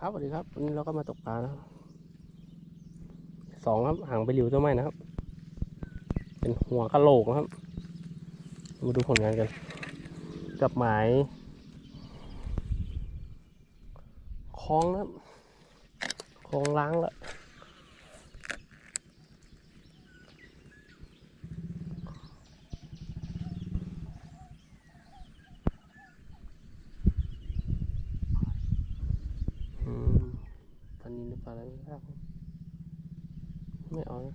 ครับสวัสดีครับวันนี้เราก็มาตกปลานะครับสองครับหางไปหลิวตัวใหม่นะครับ เป็นหัวกะโหลกนะครับ มาดูผลงานกัน กับหมายคล้องนะครับคลองล้างละ นี้หรือเปล่าอะไรไม่ทราบไม่เอานะ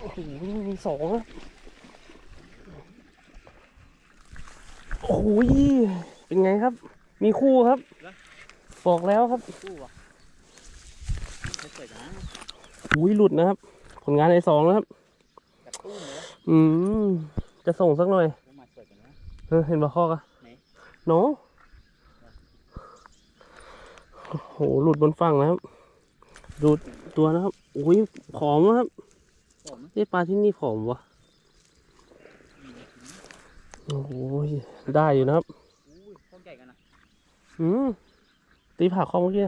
โอ้โหมีสองอะโอ้โหเป็นไงครับ มีคู่ครับ บอกแล้วครับตู้อะ สวยจังอุ้ยหลุดนะครับ ผลงานในสองนะครับกับตู้เนื้ออืม จะส่งสักหน่อยตู้มาสวยจังนะ เออเห็นปลาคอกอะไหน โนโอ้โหหลุดบนฝั่งนะครับ ดูตัวนะครับอุ้ยผอมนะครับผมนี่ปลาที่นี่ผอมวะโอ้โหได้อยู่นะครับอุ้ยต้นใหญ่กันนะอืมตีผ่าคอเมื่อกี้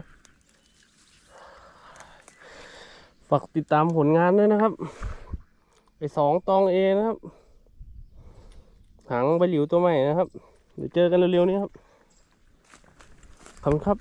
ฝากติดตามผลงานด้วยนะครับ ไปสองตองเอนะครับ หางไปหลิวตัวใหม่นะครับ เดี๋ยวเจอกันเร็วๆนี้ครับขอบคุณครับ